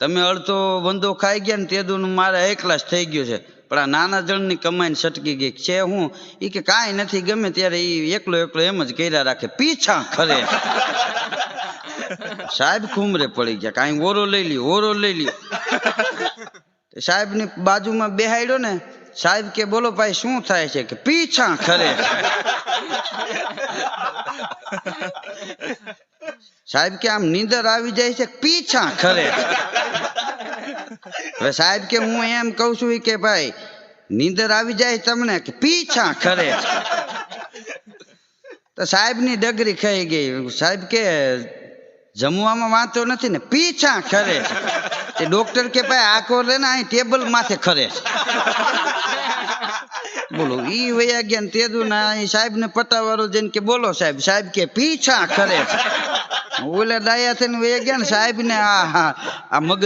તમે અડધો બંધો ખાઈ ગયા ને તે દુનું મારે એકલાસ થઈ ગયું છે. પણ આ નાના જણની કમાઈને સટકી ગઈ. છે હું? એ કે કાંઈ નથી ગમે ત્યારે એ એકલો એકલો એમ જ કર્યા રાખે. પીછા ખરે. સાહેબ ખુમરે પડી ગયા. કાંઈ ઓરો લઈ લ્યો ઓરો લઈ લ્યો. સાહેબની બાજુમાં બેહાડ્યો ને સાહેબ કે બોલો ભાઈ શું થાય છે? કે પીછા ખરે. સાહેબ કે આમ નીંદર આવી જાય છે પીછા ખરે. હવે સાહેબ કે હું એમ કઉ છું કે ભાઈ, નીંદર આવી જાય તમને કે પીછા ખરે તો સાહેબની ડગરી ખાઈ ગઈ. સાહેબ કે, જમવામાં વાંધો નથી ને પીછા ખરે તે ડોક્ટર કે ભાઈ આખો રે ને, અહીં ટેબલ માથે ખરે બોલો, ઈ વયા ગયા ને તેદુ ના સાહેબ ને પટાવાળો જઈને કે, બોલો સાહેબ સાહેબ કે પીછા ખરે ઓલા ડાયા થઈને વયા ગયા ને સાહેબ ને આ આ મગજ